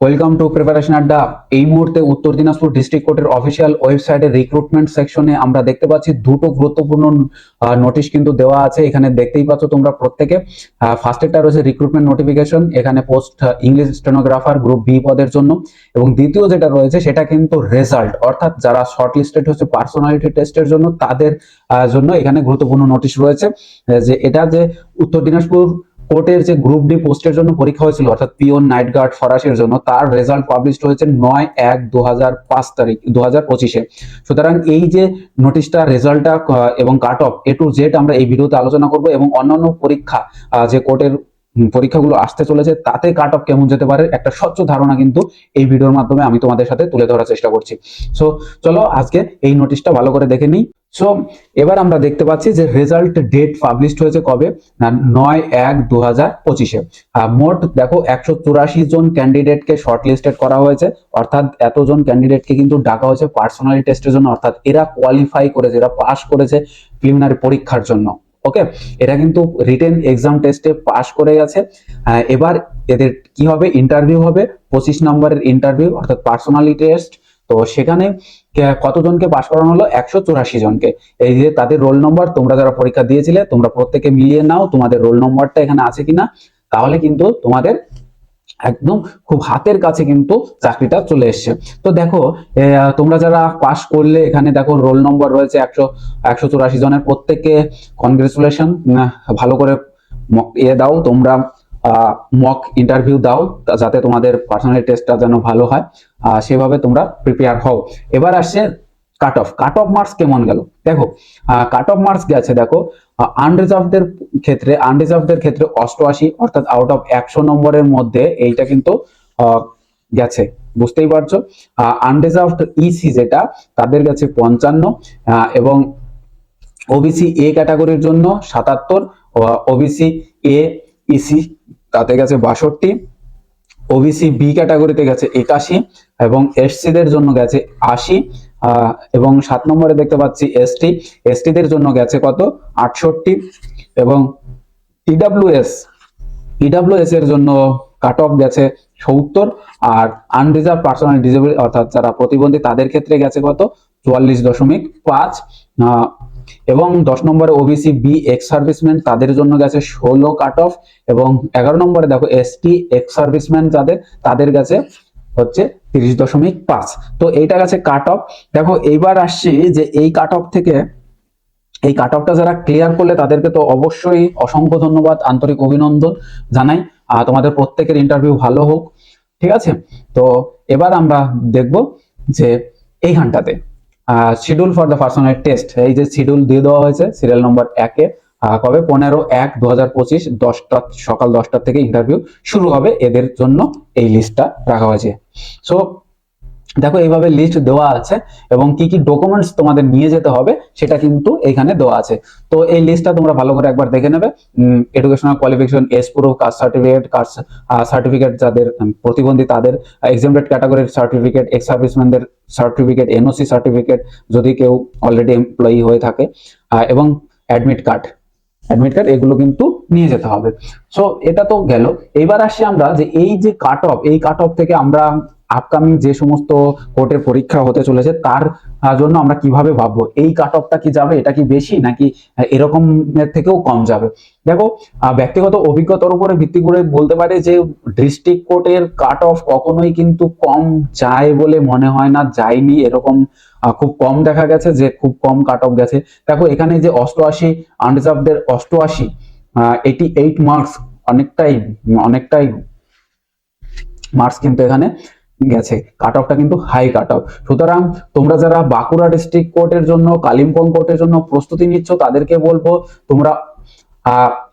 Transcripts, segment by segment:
Welcome to preparation আড্ডা এই মুহূর্তে উত্তর দিনাজপুর ডিস্ট্রিক্ট কোর্টের অফিসিয়াল ওয়েবসাইটে রিক্রুটমেন্ট সেকশনে আমরা দেখতে পাচ্ছি দুটো গুরুত্বপূর্ণ নোটিশ কিন্তু দেওয়া আছে। এখানে দেখতেই পাচ্ছ তোমরা প্রত্যেকে। ফার্স্টেরটা রয়েছে রিক্রুটমেন্ট নোটিফিকেশন এখানে post English stenographer group B পদের জন্য। এবং দ্বিতীয় যেটা রয়েছে, সেটা কিন্তু রেজাল্ট অর্থাৎ যারা শর্ট লিস্টেড হচ্ছে পার্সোনালিটি টেস্টের জন্য, তাদের জন্য এখানে গুরুত্বপূর্ণ নোটিশ রয়েছে। যে এটা যে উত্তর দিনাজপুর কোর্টের যে গ্রুপ ডি পোস্টের জন্য পরীক্ষা হয়েছিল, অর্থাৎ পিওন নাইট গার্ড ফরাসের জন্য, তার রেজাল্ট পাবলিশড হয়েছে নয় এক দু তারিখ দু হাজার পঁচিশে। সুতরাং এই যে নোটিশটা রেজাল্টটা এবং cut off A to Z আমরা এই ভিডিওতে আলোচনা করব এবং অন্যান্য পরীক্ষা যে কোর্টের পরীক্ষাগুলো আসতে চলেছে, তাতে কাট অফ কেমন যেতে পারে, একটা স্বচ্ছ ধারণা কিন্তু এই ভিডিওর মাধ্যমে আমি তোমাদের সাথে তুলে ধরার চেষ্টা করছি। সো চলো আজকে এই নোটিশটা ভালো করে দেখে নিই। সো এবার আমরা দেখতে পাচ্ছি যে রেজাল্ট ডেট পাবলিশড হয়েছে কবে? না, নয় এক দু হাজার পঁচিশে মোট দেখো, একশো চুরাশি জন ক্যান্ডিডেটকে শর্ট লিস্টেড করা হয়েছে। অর্থাৎ এতজন ক্যান্ডিডেটকে কিন্তু ডাকা হয়েছে পার্সোনালি টেস্টের জন্য। অর্থাৎ এরা কোয়ালিফাই করেছে, এরা পাস করেছে প্রিলিমিনারি পরীক্ষার জন্য। ওকে এরা কিন্তু রিটেন এক্সাম টেস্টে পাস করে গেছে। এবার এদের কি হবে? ইন্টারভিউ হবে। পঁচিশ নম্বরের ইন্টারভিউ অর্থাৎ পার্সোনালি টেস্ট তো সেখানে কতজনকে পাস করানো হলো? একশো চুরাশি জনকে। এই যে তাদের রোল নম্বর তোমরা যারা পরীক্ষা দিয়েছিলে, তোমরা প্রত্যেকে মিলিয়ে নাও তোমাদের রোল নম্বরটা এখানে আছে কিনা। তাহলে কিন্তু তোমাদের একদম খুব হাতের কাছে কিন্তু চাকরিটা চলে এসছে। তো দেখো তোমরা যারা পাস করলে এখানে দেখো রোল নম্বর রয়েছে একশো একশো চুরাশি জনের। প্রত্যেককে কনগ্রেচুলেশন ভালো করে ইয়ে দাও। তোমরা মক ইন্টারভিউ দাও যাতে তোমাদের পার্সোনাল টেস্টটা যেন ভালো হয়। সেভাবে তোমরা প্রিপেয়ার হও। এবার আসছে cut off cut off marks কেমন গেল? দেখো কাট অফ মার্কস গেছে, দেখো আনরিজার্ভদের ক্ষেত্রে আনরিজার্ভদের ক্ষেত্রে অষ্টআশি, অর্থাৎ আউট অফ একশো নম্বরের মধ্যে এইটা কিন্তু গেছে। বুঝতেই পারছ? আনরিজার্ভড ইসি যেটা, তাদের কাছে পঞ্চান্ন এবং ওবিসি এ ক্যাটাগরির জন্য সাতাত্তর ওবিসি এ ইসি তাতে গেছে বাষট্টি। ওবিসি বি ক্যাটাগরিতে গেছে একাশি এবং এসসিদের জন্য গেছে আশি এবং সাত নম্বরে দেখতে পাচ্ছি এসটি এসটিদের জন্য গেছে কত? আটষট্টি। এবং ইডাব্লিউএস ইডাব্লিউএস এর জন্য কাট অফ গেছে সত্তর আর আনরিজার্ভ পার্সোনাল ডিজেবল অর্থাৎ যারা প্রতিবন্ধী, তাদের ক্ষেত্রে গেছে কত? চুয়াল্লিশ দশমিক পাঁচ। এবং দশ নম্বরে ওবিসি বি এক্স সার্ভিসম্যান তাদের জন্য গেছে ষোলো কাট অফ এবং এগারো নম্বরে দেখো এসটি এক্স সার্ভিসম্যান যাদের, তাদের কাছে হচ্ছে তিরিশ দশমিক পাঁচ। তো এইটা গেছে কাট অফ দেখো এইবার আসছি যে এই কাট অফ থেকে, এই কাট অফটা যারা ক্লিয়ার করলে তাদেরকে তো অবশ্যই অসংখ্য ধন্যবাদ, আন্তরিক অভিনন্দন জানাই। তোমাদের প্রত্যেকের ইন্টারভিউ ভালো হোক। ঠিক আছে? তো এবার আমরা দেখব যে এইখানটাতে schedule for the personal test এই যে শিডিউল দিয়ে দেওয়া হয়েছে সিরিয়াল নম্বর একে কবে? পনেরো এক দু হাজার পঁচিশ, দশটা, সকাল দশটা থেকে ইন্টারভিউ শুরু হবে। এদের জন্য এই লিস্টটা রাখা হয়েছে। সো দেখো, এইভাবে লিস্ট দেওয়া আছে এবং কি কি ডকুমেন্টস তোমাদের নিয়ে যেতে হবে সেটা কিন্তু এখানে দেওয়া আছে। তো এই লিস্টটা তোমরা ভালো করে একবার দেখে নেবে। Educational qualification as proof caste certificate caste certificate যাদের প্রতিবন্ধী তাদের এক্সামটেড ক্যাটাগরির সার্টিফিকেট এক্স সার্ভিসম্যানদের সার্টিফিকেট এনওসি সার্টিফিকেট যদি কেউ অলরেডি এমপ্লয়ি হয়ে থাকে এবং অ্যাডমিট কার্ড অ্যাডমিট কার্ড এগুলো কিন্তু নিয়ে যেতে হবে। সো এটা তো গেল। এবার আসি আমরা যে এই যে কাট অফ এই কাট অফ থেকে আমরা আপকামিং যে সমস্ত কোর্টের পরীক্ষা হতে চলেছে, তার জন্য আমরা কীভাবে ভাববো? এই কাট অফটা কি যাবে? এটা কি বেশি? নাকি এরকম থেকেও কম যাবে? দেখো ব্যক্তিগত অভিজ্ঞতার উপরে ভিত্তি করে বলতে পারে যে ডিস্ট্রিক্ট কোর্টের কাট অফ কখনোই কিন্তু কম যায় বলে মনে হয় না, যায়নি। এরকম খুব কম দেখা গেছে যে, খুব কম কাট অফ গেছে। দেখো, এখানে যে অষ্টআশি আনরিজার্ভদের অষ্টআশি এইটি এইট মার্কস অনেকটাই অনেকটাই মার্কস কিন্তু এখানে। গেছে। কাট অফটা কিন্তু হাই কাট অফ সুতরাং তোমরা যারা বাঁকুড়া ডিস্ট্রিক্ট কোর্টের জন্য, কালিম্পং কোর্টের জন্য প্রস্তুতি নিচ্ছ, তাদেরকে বলব, তোমরা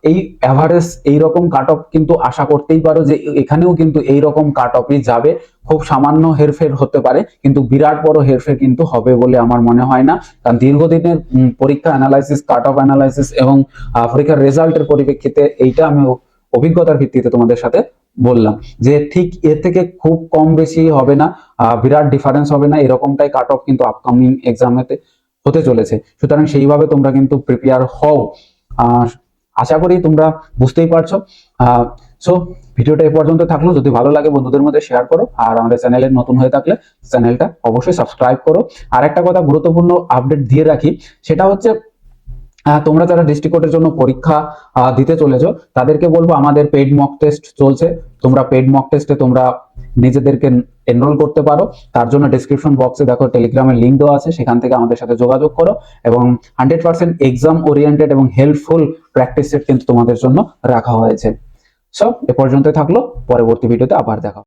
এই অ্যাভারেজ এইরকম কাট অফ কিন্তু আশা করতেই পারো যে, এখানেও কিন্তু এইরকম কাট অফই যাবে। খুব সামান্য হেরফের হতে পারে, কিন্তু বিরাট বড় হেরফের কিন্তু হবে বলে আমার মনে হয় না। কারণ দীর্ঘদিনের পরীক্ষা অ্যানালাইসিস কাট অফ অ্যানালাইসিস এবং পরীক্ষার রেজাল্টের পরিপ্রেক্ষিতে এইটা আমি অভিজ্ঞতার ভিত্তিতে তোমাদের সাথে বললাম যে ঠিক এর থেকে খুব কম বেশি হবে না বিরাট ডিফারেন্স হবে না, এরকমটাই কাট অফ কিন্তু আপকামিং এক্সামেতে হতে চলেছে। সুতরাং সেইভাবে তোমরা কিন্তু প্রিপেয়ার হও। আশা করি তোমরা বুঝতেই পারছ। সো ভিডিওটা এ পর্যন্ত থাকল। যদি ভালো লাগে বন্ধুদের মধ্যে শেয়ার করো। আর আমাদের চ্যানেলে নতুন হয়ে থাকলে চ্যানেলটা অবশ্যই সাবস্ক্রাইব করো। আর একটা কথা গুরুত্বপূর্ণ আপডেট দিয়ে রাখি, সেটা হচ্ছে তোমরা যারা ডিস্ট্রিক্ট কোর্টের জন্য পরীক্ষা দিতে চলেছো, তাদেরকে বলব আমাদের পেইড মক টেস্ট চলছে। তোমরা পেইড মক টেস্টে তোমরা নিজেদেরকে এনরোল করতে পারো। তার জন্য ডিসক্রিপশন বক্সে দেখো টেলিগ্রামের লিঙ্ক দেওয়া আছে, সেখান থেকে আমাদের সাথে যোগাযোগ করো এবং হান্ড্রেড পার্সেন্ট এক্সাম ওরিয়েন্টেড এবং হেল্পফুল প্র্যাকটিস কিন্তু তোমাদের জন্য রাখা হয়েছে। সব এ পর্যন্ত থাকল, পরবর্তী ভিডিওতে আবার দেখা।